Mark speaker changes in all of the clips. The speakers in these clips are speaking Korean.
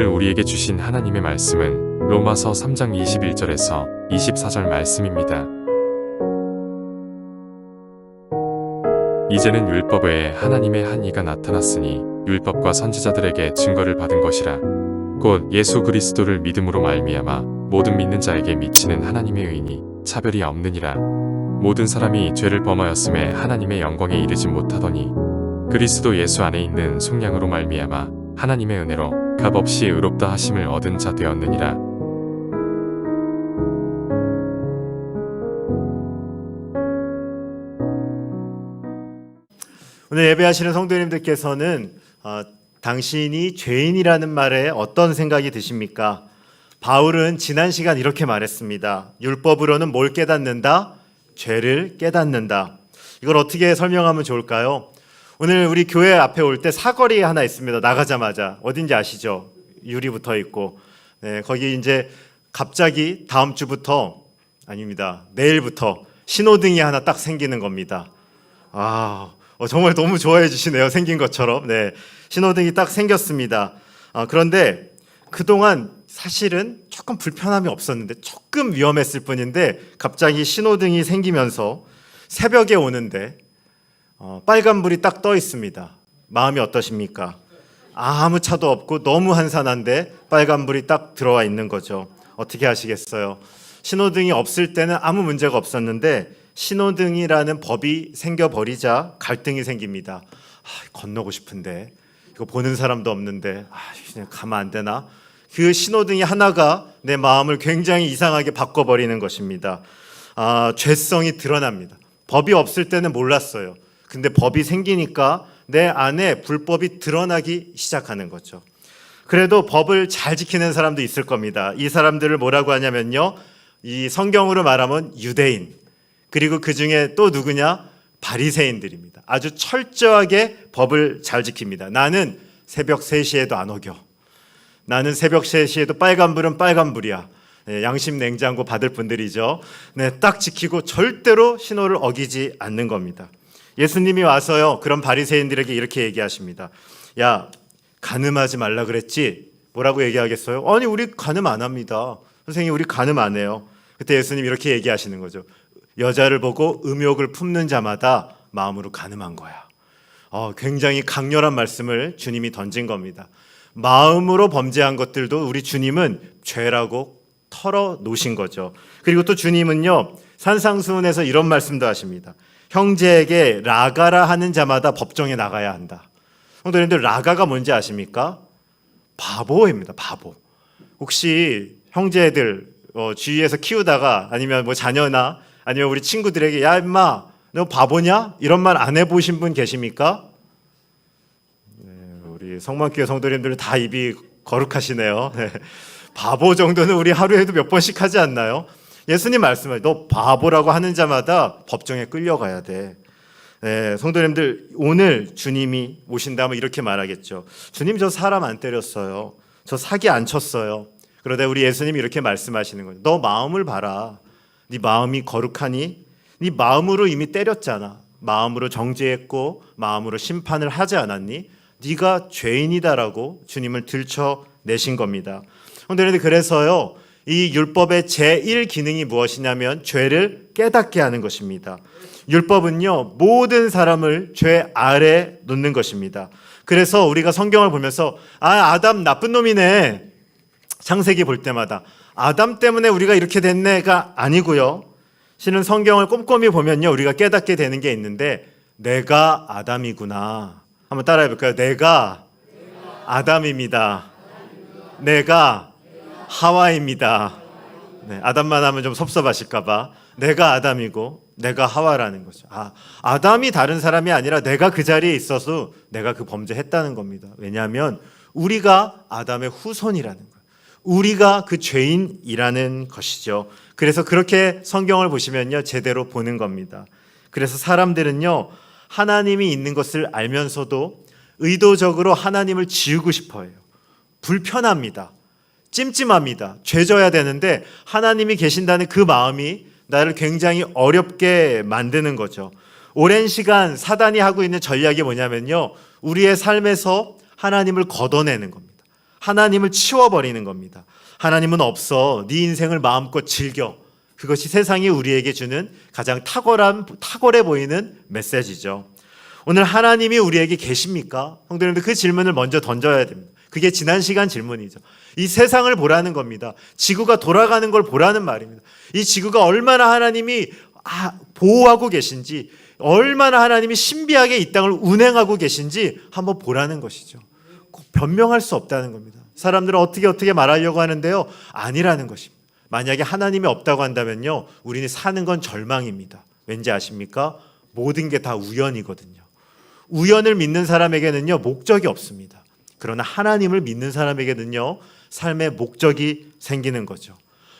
Speaker 1: 오늘 우리에게 주신 하나님의 말씀은 로마서 3장 21절에서 24절 말씀입니다. 이제는 율법 외에 하나님의 한 이가 나타났으니 율법과 선지자들에게 증거를 받은 것이라 곧 예수 그리스도를 믿음으로 말미암아 모든 믿는 자에게 미치는 하나님의 의인이 차별이 없느니라 모든 사람이 죄를 범하였음에 하나님의 영광에 이르지 못하더니 그리스도 예수 안에 있는 속량으로 말미암아 하나님의 은혜로 값없이 의롭다 하심을 얻은 자 되었느니라
Speaker 2: 오늘 예배하시는 성도님들께서는 어, 당신이 죄인이라는 말에 어떤 생각이 드십니까? 바울은 지난 시간 이렇게 말했습니다. 율법으로는 뭘 깨닫는다? 죄를 깨닫는다. 이걸 어떻게 설명하면 좋을까요? 오늘 우리 교회 앞에 올 때 사거리 하나 있습니다. 나가자마자 어딘지 아시죠? 유리 붙어 있고 네, 거기 이제 갑자기 다음 주부터 아닙니다. 내일부터 신호등이 하나 딱 생기는 겁니다. 아, 어, 정말 너무 좋아해 주시네요. 생긴 것처럼. 네. 신호등이 딱 생겼습니다. 아, 그런데 그동안 사실은 조금 불편함이 없었는데 조금 위험했을 뿐인데 갑자기 신호등이 생기면서 새벽에 오는데 어, 빨간불이 딱 떠 있습니다. 마음이 어떠십니까? 아무 차도 없고 너무 한산한데 빨간불이 딱 들어와 있는 거죠. 어떻게 하시겠어요? 신호등이 없을 때는 아무 문제가 없었는데 신호등이라는 법이 생겨버리자 갈등이 생깁니다. 아, 건너고 싶은데 이거 보는 사람도 없는데 아, 그냥 가면 안 되나? 그 신호등이 하나가 내 마음을 굉장히 이상하게 바꿔버리는 것입니다. 아, 죄성이 드러납니다. 법이 없을 때는 몰랐어요. 근데 법이 생기니까 내 안에 불법이 드러나기 시작하는 거죠. 그래도 법을 잘 지키는 사람도 있을 겁니다. 이 사람들을 뭐라고 하냐면요. 이 성경으로 말하면 유대인. 그리고 그 중에 또 누구냐? 바리새인들입니다. 아주 철저하게 법을 잘 지킵니다. 나는 새벽 3시에도 안 어겨. 나는 새벽 3시에도 빨간불은 빨간불이야. 네, 양심 냉장고 받을 분들이죠. 네, 딱 지키고 절대로 신호를 어기지 않는 겁니다. 예수님이 와서요. 그런 바리새인들에게 이렇게 얘기하십니다. 야, 가늠하지 말라 그랬지? 뭐라고 얘기하겠어요? 아니, 우리 가늠 안 합니다. 선생님, 우리 가늠 안 해요. 그때 예수님 이렇게 얘기하시는 거죠. 여자를 보고 음욕을 품는 자마다 마음으로 가늠한 거야. 어, 굉장히 강렬한 말씀을 주님이 던진 겁니다. 마음으로 범죄한 것들도 우리 주님은 죄라고 털어 놓으신 거죠. 그리고 또 주님은요, 산상수훈에서 이런 말씀도 하십니다. 형제에게 라가라 하는 자마다 법정에 나가야 한다. 성도님들, 라가가 뭔지 아십니까? 바보입니다, 바보. 혹시 형제들 어, 주위에서 키우다가 아니면 뭐 자녀나 아니면 우리 친구들에게 야 임마 너 바보냐 이런 말 안 해보신 분 계십니까? 네, 우리 성만교회 성도님들은 다 입이 거룩하시네요. 네. 바보 정도는 우리 하루에도 몇 번씩 하지 않나요? 예수님 말씀을 너 바보라고 하는 자마다 법정에 끌려가야 돼. 네, 성도님들 오늘 주님이 오신다면 이렇게 말하겠죠. 주님 저 사람 안 때렸어요. 저 사기 안 쳤어요. 그러다 우리 예수님이 이렇게 말씀하시는 거예요. 너 마음을 봐라. 네 마음이 거룩하니 네 마음으로 이미 때렸잖아. 마음으로 정죄했고 마음으로 심판을 하지 않았니? 네가 죄인이다라고 주님을 들춰내신 겁니다. 그런데 그래서요. 이 율법의 제1 기능이 무엇이냐면 죄를 깨닫게 하는 것입니다. 율법은요. 모든 사람을 죄 아래 놓는 것입니다. 그래서 우리가 성경을 보면서 아 아담 나쁜 놈이네. 창세기 볼 때마다 아담 때문에 우리가 이렇게 됐네가 아니고요. 실은 성경을 꼼꼼히 보면요. 우리가 깨닫게 되는 게 있는데 내가 아담이구나. 한번 따라해 볼까요? 내가 아담입니다. 내가 하와입니다. 네, 아담만 하면 좀 섭섭하실까봐 내가 아담이고 내가 하와라는 거죠. 아, 아담이 다른 사람이 아니라 내가 그 자리에 있어서 내가 그 범죄했다는 겁니다. 왜냐하면 우리가 아담의 후손이라는 거예요. 우리가 그 죄인이라는 것이죠. 그래서 그렇게 성경을 보시면요. 제대로 보는 겁니다. 그래서 사람들은요. 하나님이 있는 것을 알면서도 의도적으로 하나님을 지우고 싶어 해요. 불편합니다. 찜찜합니다. 죄져야 되는데 하나님이 계신다는 그 마음이 나를 굉장히 어렵게 만드는 거죠. 오랜 시간 사단이 하고 있는 전략이 뭐냐면요. 우리의 삶에서 하나님을 걷어내는 겁니다. 하나님을 치워버리는 겁니다. 하나님은 없어. 네 인생을 마음껏 즐겨. 그것이 세상이 우리에게 주는 가장 탁월한 탁월해 보이는 메시지죠. 오늘 하나님이 우리에게 계십니까? 성도님들 그 질문을 먼저 던져야 됩니다. 그게 지난 시간 질문이죠. 이 세상을 보라는 겁니다. 지구가 돌아가는 걸 보라는 말입니다. 이 지구가 얼마나 하나님이 아, 보호하고 계신지, 얼마나 하나님이 신비하게 이 땅을 운행하고 계신지 한번 보라는 것이죠. 꼭 변명할 수 없다는 겁니다. 사람들은 어떻게 어떻게 말하려고 하는데요. 아니라는 것입니다. 만약에 하나님이 없다고 한다면요. 우리는 사는 건 절망입니다. 왠지 아십니까? 모든 게 다 우연이거든요. 우연을 믿는 사람에게는요. 목적이 없습니다. 그러나 하나님을 믿는 사람에게는요. 삶의 목적이 생기는 거죠.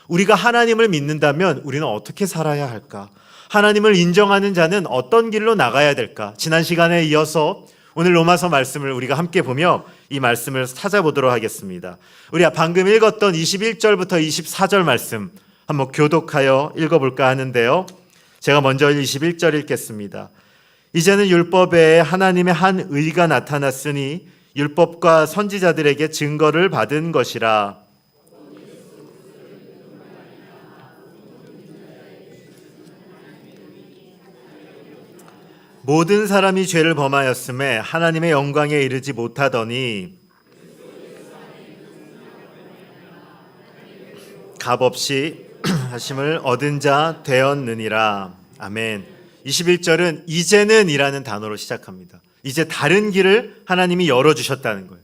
Speaker 2: 우리가 하나님을 믿는다면 우리는 어떻게 살아야 할까? 하나님을 인정하는 자는 어떤 길로 나가야 될까? 지난 시간에 이어서 오늘 로마서 말씀을 우리가 함께 보며 이 말씀을 찾아보도록 하겠습니다. 우리가 방금 읽었던 21절부터 24절 말씀 한번 교독하여 읽어볼까 하는데요. 제가 먼저 21절 읽겠습니다. 이제는 율법에 하나님의 한 의가 나타났으니 율법과 선지자들에게 증거를 받은 것이라. 모든 사람이 죄를 범하였음에 하나님의 영광에 이르지 못하더니 값없이 하심을 얻은 자 되었느니라. 아멘. 21절은 이제는 이라는 단어로 시작합니다. 이제 다른 길을 하나님이 열어주셨다는 거예요.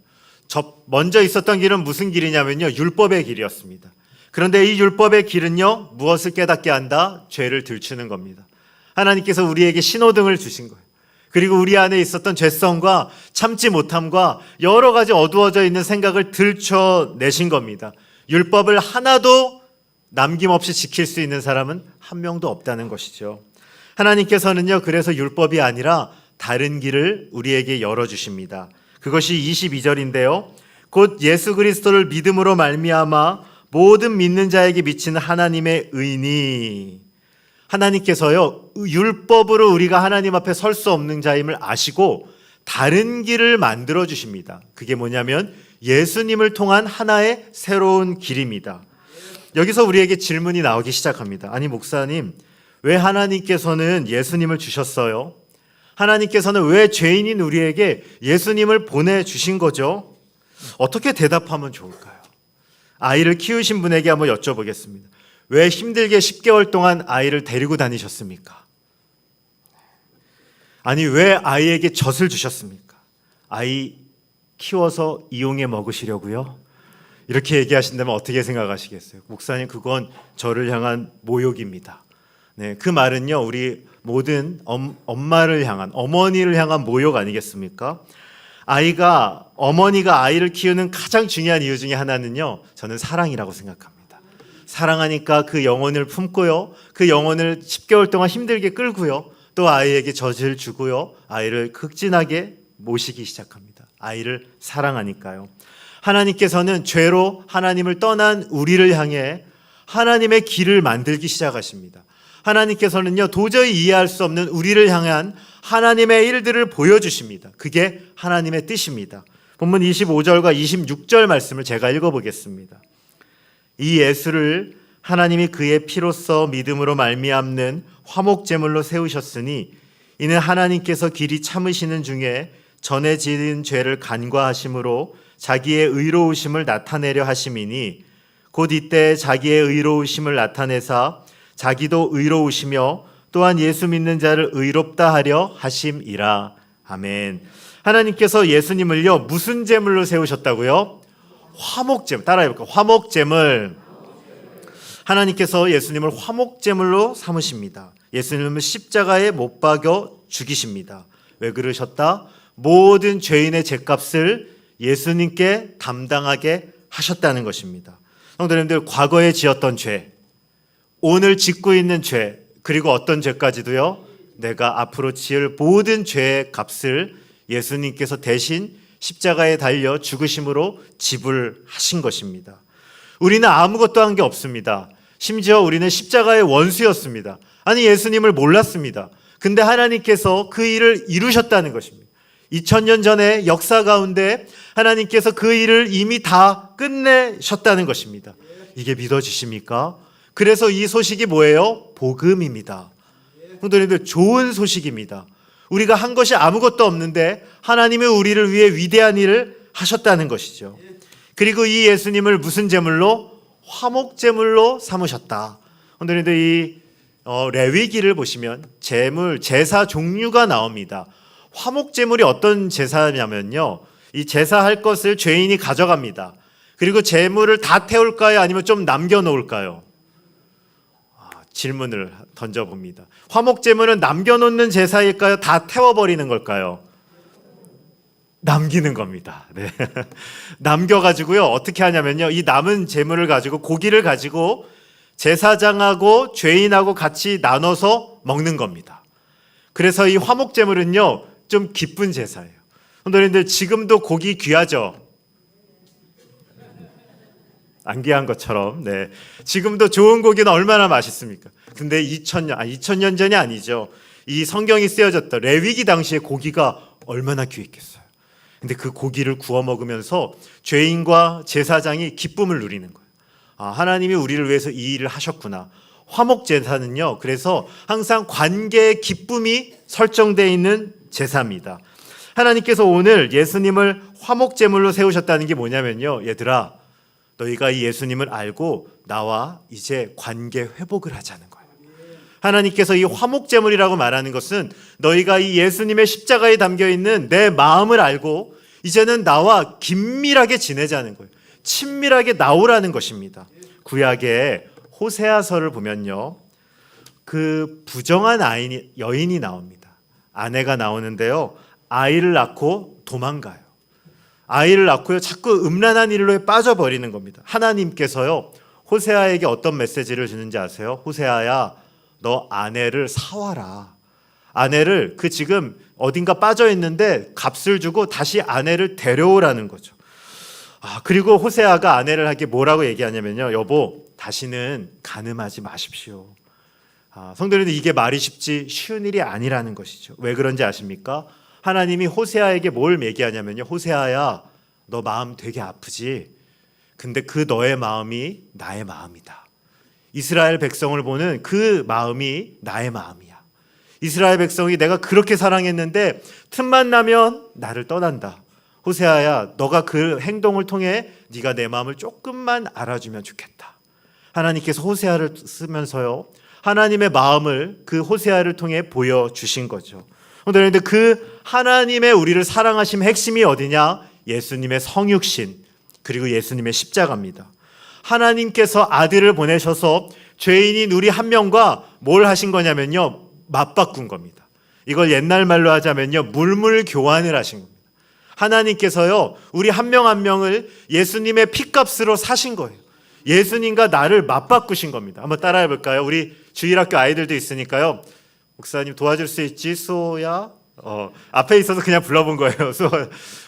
Speaker 2: 저 먼저 있었던 길은 무슨 길이냐면요. 율법의 길이었습니다. 그런데 이 율법의 길은요. 무엇을 깨닫게 한다? 죄를 들추는 겁니다. 하나님께서 우리에게 신호등을 주신 거예요. 그리고 우리 안에 있었던 죄성과 참지 못함과 여러 가지 어두워져 있는 생각을 들춰내신 겁니다. 율법을 하나도 남김없이 지킬 수 있는 사람은 한 명도 없다는 것이죠. 하나님께서는요, 그래서 율법이 아니라 다른 길을 우리에게 열어주십니다. 그것이 22절인데요. 곧 예수 그리스도를 믿음으로 말미암아 모든 믿는 자에게 미치는 하나님의 의니 하나님께서요 율법으로 우리가 하나님 앞에 설 수 없는 자임을 아시고 다른 길을 만들어 주십니다. 그게 뭐냐면 예수님을 통한 하나의 새로운 길입니다. 여기서 우리에게 질문이 나오기 시작합니다. 아니 목사님 왜 하나님께서는 예수님을 주셨어요? 하나님께서는 왜 죄인인 우리에게 예수님을 보내 주신 거죠? 어떻게 대답하면 좋을까요? 아이를 키우신 분에게 한번 여쭤보겠습니다. 왜 힘들게 10개월 동안 아이를 데리고 다니셨습니까? 아니, 왜 아이에게 젖을 주셨습니까? 아이 키워서 이용해 먹으시려고요? 이렇게 얘기하신다면 어떻게 생각하시겠어요? 목사님, 그건 저를 향한 모욕입니다. 네, 그 말은요, 우리 모든 엄, 엄마를 향한, 어머니를 향한 모욕 아니겠습니까? 아이가, 어머니가 아이를 키우는 가장 중요한 이유 중에 하나는요, 저는 사랑이라고 생각합니다. 사랑하니까 그 영혼을 품고요. 그 영혼을 10개월 동안 힘들게 끌고요. 또 아이에게 젖을 주고요. 아이를 극진하게 모시기 시작합니다. 아이를 사랑하니까요. 하나님께서는 죄로 하나님을 떠난 우리를 향해 하나님의 길을 만들기 시작하십니다. 하나님께서는요, 도저히 이해할 수 없는 우리를 향한 하나님의 일들을 보여주십니다. 그게 하나님의 뜻입니다. 본문 25절과 26절 말씀을 제가 읽어보겠습니다. 이 예수를 하나님이 그의 피로써 믿음으로 말미암는 화목 제물로 세우셨으니 이는 하나님께서 길이 참으시는 중에 전에 지은 죄를 간과하심으로 자기의 의로우심을 나타내려 하심이니 곧 이때 자기의 의로우심을 나타내사 자기도 의로우시며 또한 예수 믿는 자를 의롭다 하려 하심이라 아멘. 하나님께서 예수님을요 무슨 제물로 세우셨다고요? 화목제물 따라해 볼까요? 화목제물 하나님께서 예수님을 화목제물로 삼으십니다. 예수님을 십자가에 못 박여 죽이십니다. 왜 그러셨다? 모든 죄인의 죄값을 예수님께 담당하게 하셨다는 것입니다. 성도님들 과거에 지었던 죄, 오늘 짓고 있는 죄, 그리고 어떤 죄까지도요. 내가 앞으로 지을 모든 죄의 값을 예수님께서 대신 십자가에 달려 죽으심으로 지불하신 것입니다. 우리는 아무것도 한 게 없습니다. 심지어 우리는 십자가의 원수였습니다. 아니 예수님을 몰랐습니다. 근데 하나님께서 그 일을 이루셨다는 것입니다. 2000년 전에 역사 가운데 하나님께서 그 일을 이미 다 끝내셨다는 것입니다. 이게 믿어지십니까? 그래서 이 소식이 뭐예요? 복음입니다. 성도님들 좋은 소식입니다. 우리가 한 것이 아무것도 없는데 하나님이 우리를 위해 위대한 일을 하셨다는 것이죠. 그리고 이 예수님을 무슨 제물로 화목 제물로 삼으셨다. 성도님들 이 어, 레위기를 보시면 제물 제사 종류가 나옵니다. 화목 제물이 어떤 제사냐면요. 이 제사할 것을 죄인이 가져갑니다. 그리고 제물을 다 태울까요? 아니면 좀 남겨 놓을까요? 아, 질문을 던져 봅니다. 화목 제물은 남겨 놓는 제사일까요? 다 태워 버리는 걸까요? 남기는 겁니다. 네. 남겨 가지고요. 어떻게 하냐면요. 이 남은 제물을 가지고 고기를 가지고 제사장하고 죄인하고 같이 나눠서 먹는 겁니다. 그래서 이 화목 제물은요. 좀 기쁜 제사예요. 성도님들 지금도 고기 귀하죠. 안 귀한 것처럼 네. 지금도 좋은 고기는 얼마나 맛있습니까? 근데 2000년 아 2000년 전이 아니죠. 이 성경이 쓰여졌던 레위기 당시에 고기가 얼마나 귀했겠어요. 근데 그 고기를 구워 먹으면서 죄인과 제사장이 기쁨을 누리는 거예요. 아, 하나님이 우리를 위해서 이 일을 하셨구나. 화목 제사는요. 그래서 항상 관계의 기쁨이 설정되어 있는 제사입니다. 하나님께서 오늘 예수님을 화목 제물로 세우셨다는 게 뭐냐면요. 얘들아, 너희가 이 예수님을 알고 나와 이제 관계 회복을 하자는 거예요. 하나님께서 이 화목 제물이라고 말하는 것은 너희가 이 예수님의 십자가에 담겨 있는 내 마음을 알고 이제는 나와 긴밀하게 지내자는 거예요. 친밀하게 나오라는 것입니다. 구약의 호세아서를 보면요. 그 부정한 아이 여인이 나옵니다. 아내가 나오는데요. 아이를 낳고 도망가요. 아이를 낳고요. 자꾸 음란한 일로에 빠져버리는 겁니다. 하나님께서요. 호세아에게 어떤 메시지를 주는지 아세요? 호세아야, 너 아내를 사와라. 아내를 그 지금 어딘가 빠져 있는데 값을 주고 다시 아내를 데려오라는 거죠. 아, 그리고 호세아가 아내를 하게 뭐라고 얘기하냐면요. 여보, 다시는 가늠하지 마십시오. 아, 성도님들 이게 말이 쉽지 쉬운 일이 아니라는 것이죠. 왜 그런지 아십니까? 하나님이 호세아에게 뭘 얘기하냐면요. 호세아야, 너 마음 되게 아프지? 근데 그 너의 마음이 나의 마음이다. 이스라엘 백성을 보는 그 마음이 나의 마음이야. 이스라엘 백성이 내가 그렇게 사랑했는데 틈만 나면 나를 떠난다. 호세아야, 너가 그 행동을 통해 네가 내 마음을 조금만 알아주면 좋겠다. 하나님께서 호세아를 쓰면서요. 하나님의 마음을 그 호세아를 통해 보여 주신 거죠. 그런데 그 하나님의 우리를 사랑하심 핵심이 어디냐? 예수님의 성육신 그리고 예수님의 십자가입니다. 하나님께서 아들을 보내셔서 죄인인 우리 한 명과 뭘 하신 거냐면요. 맞바꾼 겁니다. 이걸 옛날 말로 하자면요. 물물 교환을 하신 겁니다. 하나님께서요. 우리 한 명한 명을 예수님의 피값으로 사신 거예요. 예수님과 나를 맞바꾸신 겁니다. 한번 따라해 볼까요? 우리 주일학교 아이들도 있으니까요. 목사님 도와줄 수 있지? 수호야? 어, 앞에 있어서 그냥 불러본 거예요. 수호.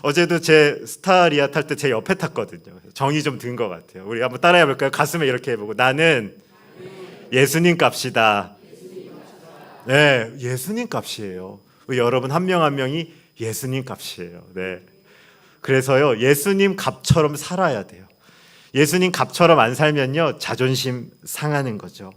Speaker 2: 어제도 제 스타리아 탈 때 제 옆에 탔거든요. 정이 좀 든 것 같아요. 우리 한번 따라해 볼까요? 가슴에 이렇게 해보고 나는 예수님 값이다. 네, 예수님 값이에요. 여러분 한 명 한 명이 예수님 값이에요. 네. 그래서요, 예수님 값처럼 살아야 돼요. 예수님 값처럼 안 살면요, 자존심 상하는 거죠.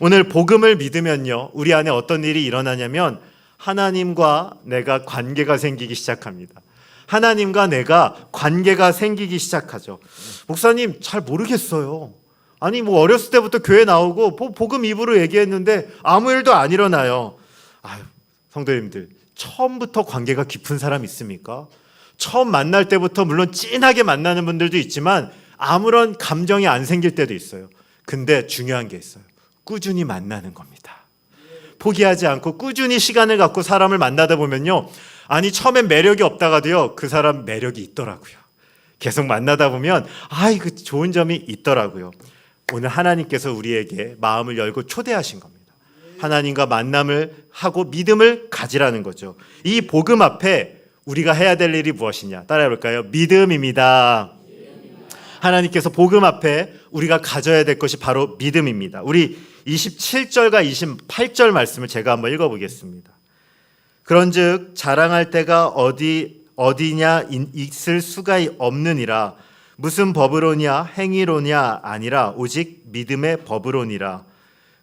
Speaker 2: 오늘 복음을 믿으면요, 우리 안에 어떤 일이 일어나냐면, 하나님과 내가 관계가 생기기 시작합니다. 하나님과 내가 관계가 생기기 시작하죠. 목사님, 잘 모르겠어요. 아니, 뭐, 어렸을 때부터 교회 나오고, 뭐 복음 입으로 얘기했는데, 아무 일도 안 일어나요. 아유, 성도님들, 처음부터 관계가 깊은 사람 있습니까? 처음 만날 때부터 물론 찐하게 만나는 분들도 있지만, 아무런 감정이 안 생길 때도 있어요. 근데 중요한 게 있어요. 꾸준히 만나는 겁니다. 포기하지 않고 꾸준히 시간을 갖고 사람을 만나다 보면요. 아니, 처음엔 매력이 없다가도요. 그 사람 매력이 있더라고요. 계속 만나다 보면, 아이, 그 좋은 점이 있더라고요. 오늘 하나님께서 우리에게 마음을 열고 초대하신 겁니다. 하나님과 만남을 하고 믿음을 가지라는 거죠. 이 복음 앞에 우리가 해야 될 일이 무엇이냐? 따라해 볼까요? 믿음입니다. 하나님께서 복음 앞에 우리가 가져야 될 것이 바로 믿음입니다. 우리 27절과 28절 말씀을 제가 한번 읽어 보겠습니다. 그런즉 자랑할 때가 어디 어디냐 인- 있을 수가 없느니라 무슨 법으로냐 행위로냐 아니라 오직 믿음의 법으로니라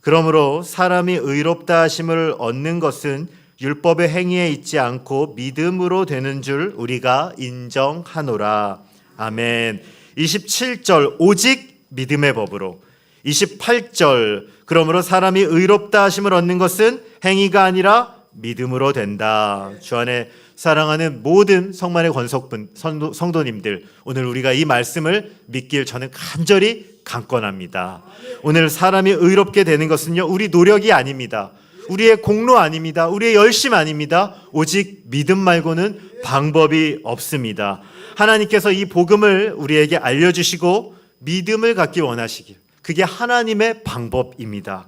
Speaker 2: 그러므로 사람이 의롭다 하심을 얻는 것은 율법의 행위에 있지 않고 믿음으로 되는 줄 우리가 인정하노라. 아멘. 27절 오직 믿음의 법으로. 28절 그러므로 사람이 의롭다 하심을 얻는 것은 행위가 아니라 믿음으로 된다. 주 안에 사랑하는 모든 성만의 권속분 성도, 성도님들 오늘 우리가 이 말씀을 믿길 저는 간절히 강권합니다. 오늘 사람이 의롭게 되는 것은요 우리 노력이 아닙니다. 우리의 공로 아닙니다. 우리의 열심 아닙니다. 오직 믿음 말고는 방법이 없습니다. 하나님께서 이 복음을 우리에게 알려주시고 믿음을 갖기 원하시길. 그게 하나님의 방법입니다.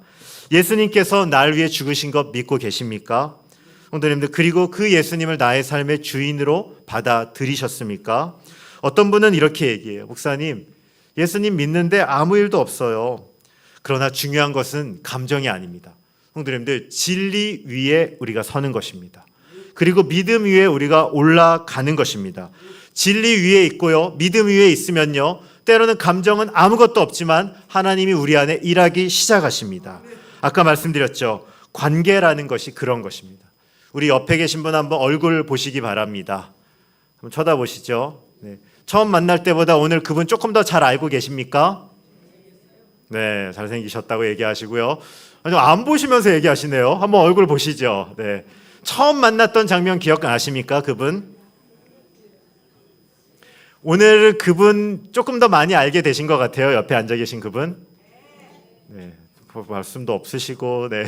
Speaker 2: 예수님께서 날 위해 죽으신 것 믿고 계십니까? 성도님들 그리고 그 예수님을 나의 삶의 주인으로 받아들이셨습니까? 어떤 분은 이렇게 얘기해요. 목사님, 예수님 믿는데 아무 일도 없어요. 그러나 중요한 것은 감정이 아닙니다. 성도님들 진리 위에 우리가 서는 것입니다. 그리고 믿음 위에 우리가 올라가는 것입니다. 진리 위에 있고요. 믿음 위에 있으면요. 때로는 감정은 아무것도 없지만 하나님이 우리 안에 일하기 시작하십니다. 아까 말씀드렸죠. 관계라는 것이 그런 것입니다. 우리 옆에 계신 분 한번 얼굴 보시기 바랍니다. 한번 쳐다보시죠. 네. 처음 만날 때보다 오늘 그분 조금 더 잘 알고 계십니까? 네, 잘생기셨다고 얘기하시고요. 안 보시면서 얘기하시네요. 한번 얼굴 보시죠. 네. 처음 만났던 장면 기억나십니까? 그분? 오늘 그분 조금 더 많이 알게 되신 것 같아요. 옆에 앉아 계신 그분. 네. 뭐 말씀도 없으시고, 네.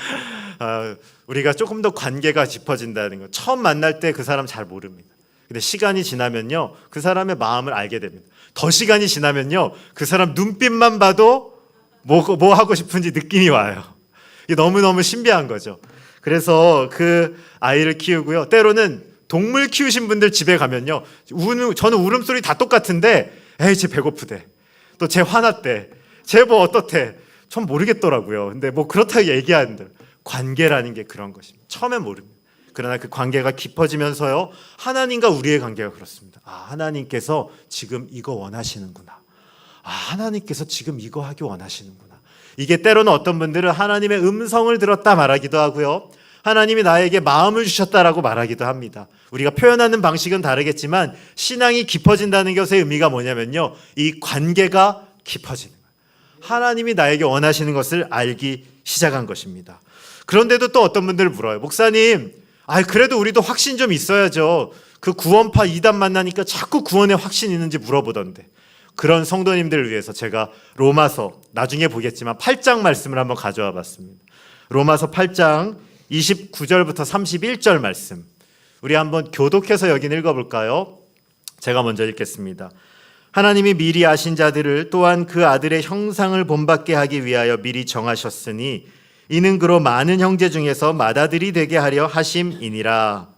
Speaker 2: 아, 우리가 조금 더 관계가 짚어진다는 거. 처음 만날 때 그 사람 잘 모릅니다. 근데 시간이 지나면요, 그 사람의 마음을 알게 됩니다. 더 시간이 지나면요, 그 사람 눈빛만 봐도 뭐, 뭐 하고 싶은지 느낌이 와요. 이게 너무너무 신비한 거죠. 그래서 그 아이를 키우고요. 때로는 동물 키우신 분들 집에 가면요. 우는, 저는 울음소리 다 똑같은데, 에이, 쟤 배고프대. 또 쟤 화났대. 쟤 뭐 어떻대. 전 모르겠더라고요. 근데 뭐 그렇다고 얘기하는데 관계라는 게 그런 것입니다. 처음엔 모릅니다. 그러나 그 관계가 깊어지면서요. 하나님과 우리의 관계가 그렇습니다. 아, 하나님께서 지금 이거 원하시는구나. 아, 하나님께서 지금 이거 하기 원하시는구나. 이게 때로는 어떤 분들은 하나님의 음성을 들었다 말하기도 하고요. 하나님이 나에게 마음을 주셨다라고 말하기도 합니다. 우리가 표현하는 방식은 다르겠지만 신앙이 깊어진다는 것의 의미가 뭐냐면요. 이 관계가 깊어지는 거예요. 하나님이 나에게 원하시는 것을 알기 시작한 것입니다. 그런데도 또 어떤 분들 물어요. 목사님, 아 그래도 우리도 확신 좀 있어야죠. 그 구원파 이단 만나니까 자꾸 구원에 확신 있는지 물어보던데. 그런 성도님들을 위해서 제가 로마서 나중에 보겠지만 8장 말씀을 한번 가져와 봤습니다. 로마서 8장 29절부터 31절 말씀. 우리 한번 교독해서 여긴 읽어 볼까요? 제가 먼저 읽겠습니다. 하나님이 미리 아신 자들을 또한 그 아들의 형상을 본받게 하기 위하여 미리 정하셨으니 이는 그로 많은 형제 중에서 맏아들이 되게 하려 하심이니라.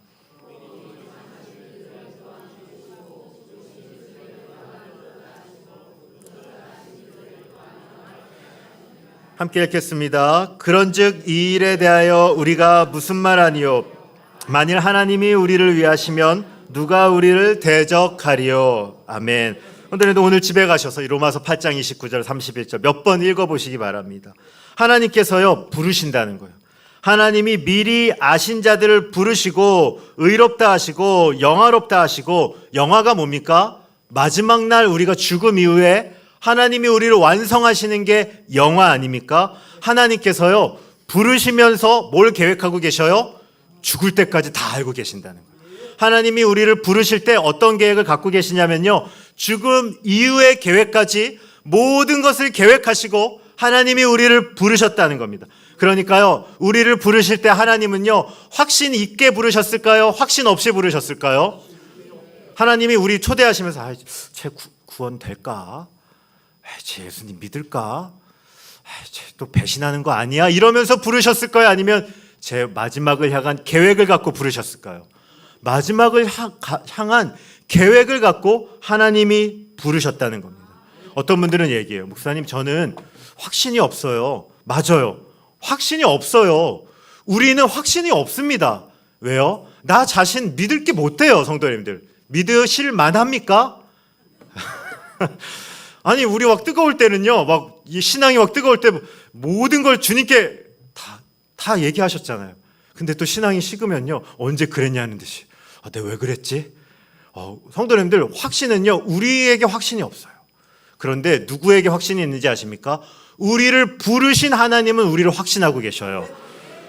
Speaker 2: 함께 읽겠습니다. 그런즉 이 일에 대하여 우리가 무슨 말하니요? 만일 하나님이 우리를 위하시면 누가 우리를 대적하리요? 아멘. 오늘도 오늘 집에 가셔서 이 로마서 8장 29절 31절 몇 번 읽어 보시기 바랍니다. 하나님께서요 부르신다는 거예요. 하나님이 미리 아신 자들을 부르시고 의롭다 하시고 영화롭다 하시고 영화가 뭡니까? 마지막 날 우리가 죽음 이후에 하나님이 우리를 완성하시는 게 영화 아닙니까? 하나님께서요 부르시면서 뭘 계획하고 계셔요? 죽을 때까지 다 알고 계신다는 거예요. 하나님이 우리를 부르실 때 어떤 계획을 갖고 계시냐면요. 죽음 이후의 계획까지 모든 것을 계획하시고 하나님이 우리를 부르셨다는 겁니다. 그러니까요. 우리를 부르실 때 하나님은요. 확신 있게 부르셨을까요? 확신 없이 부르셨을까요? 하나님이 우리 초대하시면서 아, 쟤 구, 구원 될까? 아, 쟤 예수님 믿을까? 아, 쟤또 배신하는 거 아니야? 이러면서 부르셨을 까요? 아니면 제 마지막을 향한 계획을 갖고 부르셨을까요? 마지막을 향한 계획을 갖고 하나님이 부르셨다는 겁니다. 어떤 분들은 얘기해요. 목사님, 저는 확신이 없어요. 맞아요. 확신이 없어요. 우리는 확신이 없습니다. 왜요? 나 자신 믿을 게 못 돼요, 성도님들. 믿으실 만합니까? 아니, 우리 막 뜨거울 때는요, 막이 신앙이 막 뜨거울 때 모든 걸 주님께 다, 다 얘기하셨잖아요. 근데 또 신앙이 식으면요, 언제 그랬냐는 듯이. 아, 내가 왜 그랬지? 어, 성도님들, 확신은요, 우리에게 확신이 없어요. 그런데 누구에게 확신이 있는지 아십니까? 우리를 부르신 하나님은 우리를 확신하고 계셔요.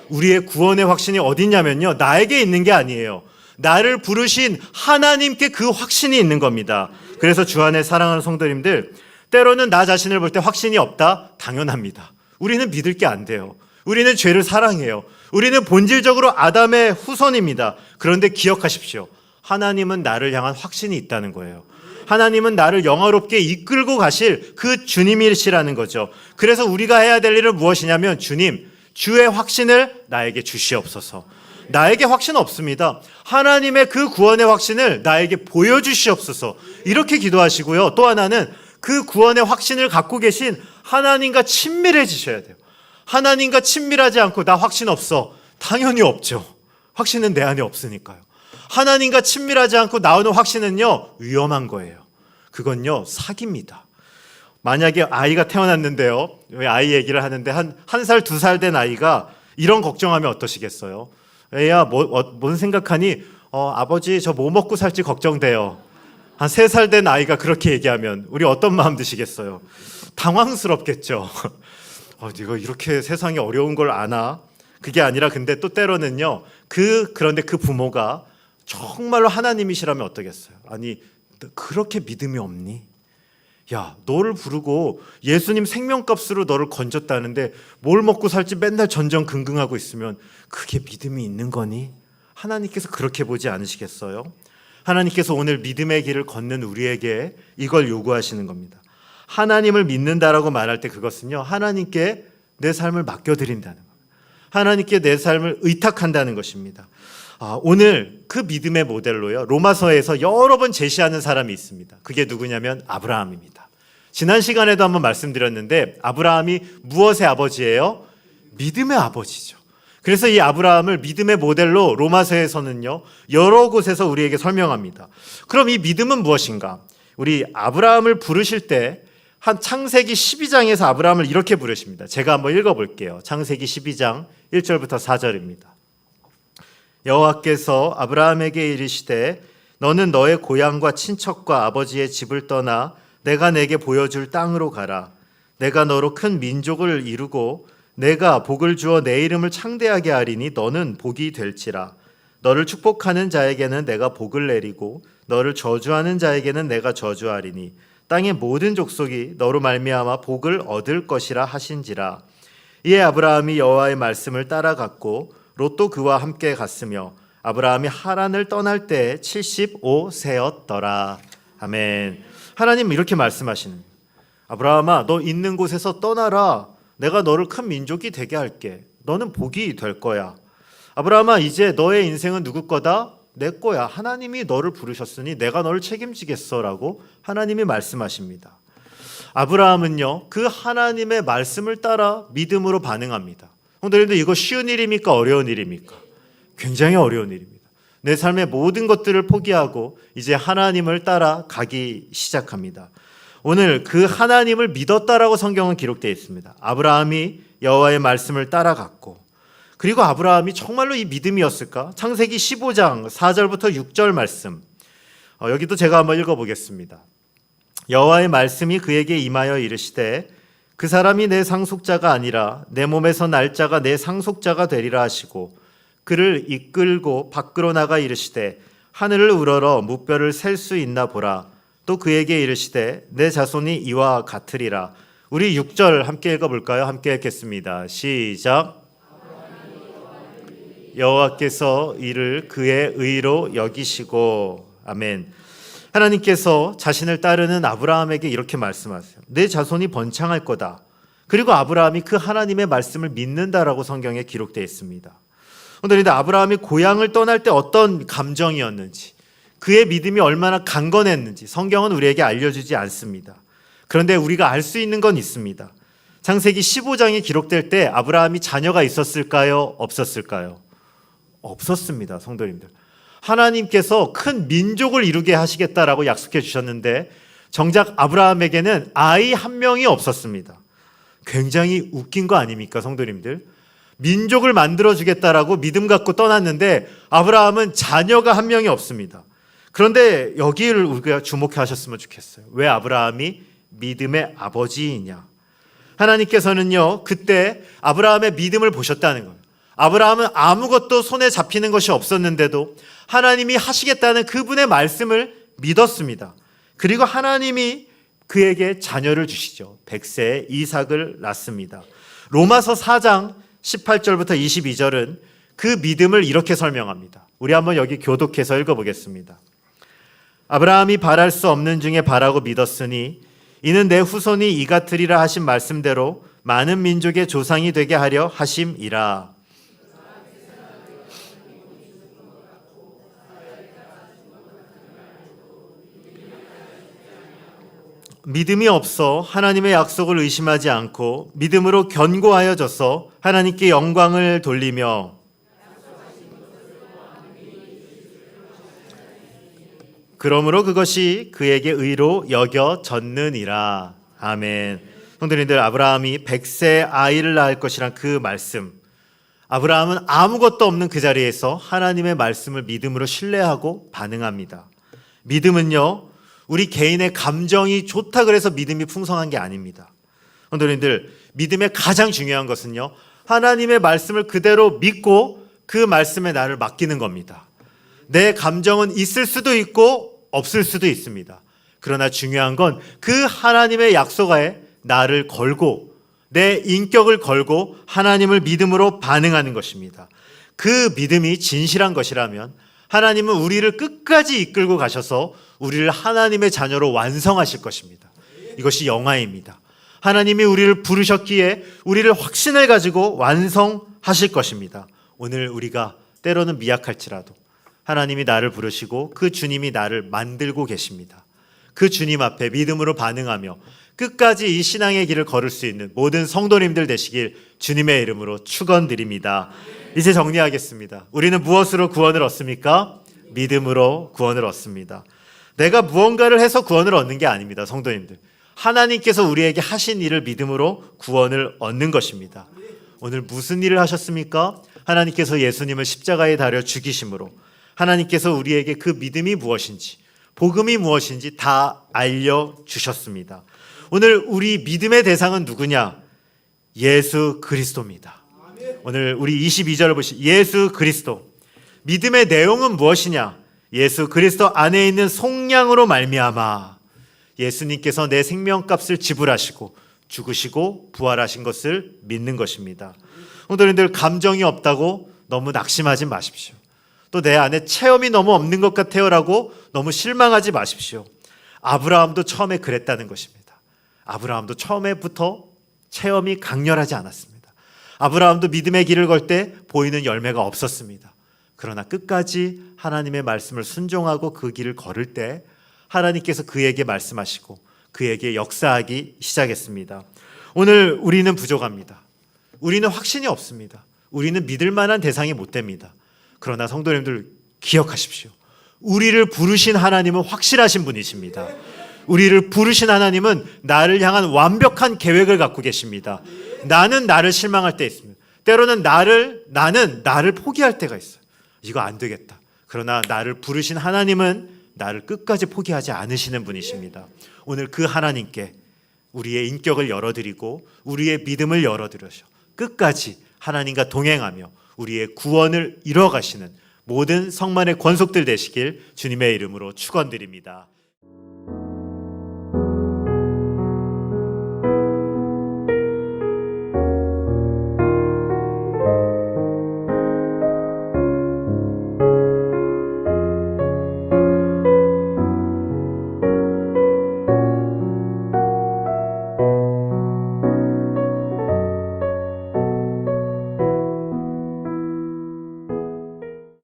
Speaker 2: 우리의 구원의 확신이 어딨냐면요. 나에게 있는 게 아니에요. 나를 부르신 하나님께 그 확신이 있는 겁니다. 그래서 주 안에 사랑하는 성도님들, 때로는 나 자신을 볼 때 확신이 없다? 당연합니다. 우리는 믿을 게 안 돼요. 우리는 죄를 사랑해요. 우리는 본질적으로 아담의 후손입니다. 그런데 기억하십시오. 하나님은 나를 향한 확신이 있다는 거예요. 하나님은 나를 영화롭게 이끌고 가실 그 주님이시라는 거죠. 그래서 우리가 해야 될 일은 무엇이냐면 주님, 주의 확신을 나에게 주시옵소서. 나에게 확신 없습니다. 하나님의 그 구원의 확신을 나에게 보여주시옵소서. 이렇게 기도하시고요. 또 하나는 그 구원의 확신을 갖고 계신 하나님과 친밀해지셔야 돼요. 하나님과 친밀하지 않고 나 확신 없어. 당연히 없죠. 확신은 내 안에 없으니까요. 하나님과 친밀하지 않고 나오는 확신은요, 위험한 거예요. 그건요, 사기입니다. 만약에 아이가 태어났는데요, 왜 아이 얘기를 하는데 한, 한 살, 두 살 된 아이가 이런 걱정하면 어떠시겠어요? 애야, 뭐, 어, 뭔 생각하니? 어, 아버지, 저 뭐 먹고 살지 걱정돼요. 한 세 살 된 아이가 그렇게 얘기하면 우리 어떤 마음 드시겠어요? 당황스럽겠죠. 어, 네가 이렇게 세상이 어려운 걸 아나? 그게 아니라 근데 또 때로는요. 그 그런데 그 부모가 정말로 하나님이시라면 어떠겠어요? 아니 너 그렇게 믿음이 없니? 야, 너를 부르고 예수님 생명값으로 너를 건졌다는데 뭘 먹고 살지 맨날 전전긍긍하고 있으면 그게 믿음이 있는 거니? 하나님께서 그렇게 보지 않으시겠어요? 하나님께서 오늘 믿음의 길을 걷는 우리에게 이걸 요구하시는 겁니다. 하나님을 믿는다라고 말할 때 그것은요, 하나님께 내 삶을 맡겨드린다는 겁니다. 하나님께 내 삶을 의탁한다는 것입니다. 아, 오늘 그 믿음의 모델로요, 로마서에서 여러 번 제시하는 사람이 있습니다. 그게 누구냐면 아브라함입니다. 지난 시간에도 한번 말씀드렸는데, 아브라함이 무엇의 아버지예요? 믿음의 아버지죠. 그래서 이 아브라함을 믿음의 모델로 로마서에서는요, 여러 곳에서 우리에게 설명합니다. 그럼 이 믿음은 무엇인가? 우리 아브라함을 부르실 때, 한 창세기 12장에서 아브라함을 이렇게 부르십니다. 제가 한번 읽어볼게요. 창세기 12장 1절부터 4절입니다. 여호와께서 아브라함에게 이르시되 너는 너의 고향과 친척과 아버지의 집을 떠나 내가 내게 보여줄 땅으로 가라. 내가 너로 큰 민족을 이루고 내가 복을 주어 내 이름을 창대하게 하리니 너는 복이 될지라. 너를 축복하는 자에게는 내가 복을 내리고 너를 저주하는 자에게는 내가 저주하리니 땅의 모든 족속이 너로 말미암아 복을 얻을 것이라 하신지라. 이에 아브라함이 여호와의 말씀을 따라갔고 롯도 그와 함께 갔으며 아브라함이 하란을 떠날 때 75세였더라. 아멘. 하나님 이렇게 말씀하시는. 아브라함아 너 있는 곳에서 떠나라. 내가 너를 큰 민족이 되게 할게. 너는 복이 될 거야. 아브라함아 이제 너의 인생은 누구 거다? 내 거야. 하나님이 너를 부르셨으니 내가 너를 책임지겠어라고 하나님이 말씀하십니다. 아브라함은요 그 하나님의 말씀을 따라 믿음으로 반응합니다. 근데 이거 쉬운 일입니까 어려운 일입니까? 굉장히 어려운 일입니다. 내 삶의 모든 것들을 포기하고 이제 하나님을 따라 가기 시작합니다. 오늘 그 하나님을 믿었다라고 성경은 기록되어 있습니다. 아브라함이 여호와의 말씀을 따라갔고 그리고 아브라함이 정말로 이 믿음이었을까? 창세기 15장 4절부터 6절 말씀. 어, 여기도 제가 한번 읽어 보겠습니다. 여호와의 말씀이 그에게 임하여 이르시되 그 사람이 내 상속자가 아니라 내 몸에서 날짜가 내 상속자가 되리라 하시고 그를 이끌고 밖으로 나가 이르시되 하늘을 우러러 무뼈를 셀 수 있나 보라 또 그에게 이르시되 내 자손이 이와 같으리라 우리 6절 함께 읽어 볼까요? 함께 읽겠습니다. 시작 여호와께서 이를 그의 의로 여기시고 아멘. 하나님께서 자신을 따르는 아브라함에게 이렇게 말씀하세요. 내 자손이 번창할 거다. 그리고 아브라함이 그 하나님의 말씀을 믿는다라고 성경에 기록되어 있습니다. 그런데 아브라함이 고향을 떠날 때 어떤 감정이었는지, 그의 믿음이 얼마나 강건했는지 성경은 우리에게 알려주지 않습니다. 그런데 우리가 알 수 있는 건 있습니다. 창세기 15장이 기록될 때 아브라함이 자녀가 있었을까요? 없었을까요? 없었습니다, 성도님들. 하나님께서 큰 민족을 이루게 하시겠다라고 약속해 주셨는데 정작 아브라함에게는 아이 한 명이 없었습니다. 굉장히 웃긴 거 아닙니까, 성도님들? 민족을 만들어 주겠다라고 믿음 갖고 떠났는데 아브라함은 자녀가 한 명이 없습니다. 그런데 여기를 우리가 주목해 하셨으면 좋겠어요. 왜 아브라함이 믿음의 아버지이냐? 하나님께서는요, 그때 아브라함의 믿음을 보셨다는 거예요. 아브라함은 아무것도 손에 잡히는 것이 없었는데도 하나님이 하시겠다는 그분의 말씀을 믿었습니다. 그리고 하나님이 그에게 자녀를 주시죠. 백세의 이삭을 낳습니다. 로마서 4장 18절부터 22절은 그 믿음을 이렇게 설명합니다. 우리 한번 여기 교독해서 읽어보겠습니다. 아브라함이 바랄 수 없는 중에 바라고 믿었으니 이는 내 후손이 이 같으리라 하신 말씀대로 많은 민족의 조상이 되게 하려 하심이라. 믿음이 없어 하나님의 약속을 의심하지 않고 믿음으로 견고하여져서 하나님께 영광을 돌리며 그러므로 그것이 그에게 의로 여겨졌느니라. 아멘. 성도님들 아브라함이 백세 아이를 낳을 것이란 그 말씀. 아브라함은 아무것도 없는 그 자리에서 하나님의 말씀을 믿음으로 신뢰하고 반응합니다. 믿음은요, 우리 개인의 감정이 좋다 그래서 믿음이 풍성한 게 아닙니다. 성도님들, 믿음의 가장 중요한 것은요, 하나님의 말씀을 그대로 믿고 그 말씀에 나를 맡기는 겁니다. 내 감정은 있을 수도 있고 없을 수도 있습니다. 그러나 중요한 건 그 하나님의 약속에 나를 걸고 내 인격을 걸고 하나님을 믿음으로 반응하는 것입니다. 그 믿음이 진실한 것이라면 하나님은 우리를 끝까지 이끌고 가셔서 우리를 하나님의 자녀로 완성하실 것입니다. 이것이 영화입니다. 하나님이 우리를 부르셨기에 우리를 확신을 가지고 완성하실 것입니다. 오늘 우리가 때로는 미약할지라도 하나님이 나를 부르시고 그 주님이 나를 만들고 계십니다. 그 주님 앞에 믿음으로 반응하며 끝까지 이 신앙의 길을 걸을 수 있는 모든 성도님들 되시길 주님의 이름으로 축원드립니다. 이제 정리하겠습니다. 우리는 무엇으로 구원을 얻습니까? 믿음으로 구원을 얻습니다. 내가 무언가를 해서 구원을 얻는 게 아닙니다. 성도님들. 하나님께서 우리에게 하신 일을 믿음으로 구원을 얻는 것입니다. 오늘 무슨 일을 하셨습니까? 하나님께서 예수님을 십자가에 달여 죽이심으로 하나님께서 우리에게 그 믿음이 무엇인지, 복음이 무엇인지 다 알려 주셨습니다. 오늘 우리 믿음의 대상은 누구냐? 예수 그리스도입니다. 오늘 우리 22절을 보시 예수 그리스도. 믿음의 내용은 무엇이냐? 예수 그리스도 안에 있는 속량으로 말미암아 예수님께서 내 생명값을 지불하시고 죽으시고 부활하신 것을 믿는 것입니다. 오늘들 감정이 없다고 너무 낙심하지 마십시오. 또 내 안에 체험이 너무 없는 것 같아요라고 너무 실망하지 마십시오. 아브라함도 처음에 그랬다는 것입니다. 아브라함도 처음에부터 체험이 강렬하지 않았습니다. 아브라함도 믿음의 길을 걸 때 보이는 열매가 없었습니다. 그러나 끝까지 하나님의 말씀을 순종하고 그 길을 걸을 때 하나님께서 그에게 말씀하시고 그에게 역사하기 시작했습니다. 오늘 우리는 부족합니다. 우리는 확신이 없습니다. 우리는 믿을 만한 대상이 못 됩니다. 그러나 성도님들 기억하십시오. 우리를 부르신 하나님은 확실하신 분이십니다. 우리를 부르신 하나님은 나를 향한 완벽한 계획을 갖고 계십니다. 나는 나를 실망할 때 있습니다. 때로는 나를 나는 나를 포기할 때가 있어요. 이거 안 되겠다. 그러나 나를 부르신 하나님은 나를 끝까지 포기하지 않으시는 분이십니다. 오늘 그 하나님께 우리의 인격을 열어드리고 우리의 믿음을 열어드려서 끝까지 하나님과 동행하며 우리의 구원을 이뤄 가시는 모든 성만의 권속들 되시길 주님의 이름으로 축원드립니다.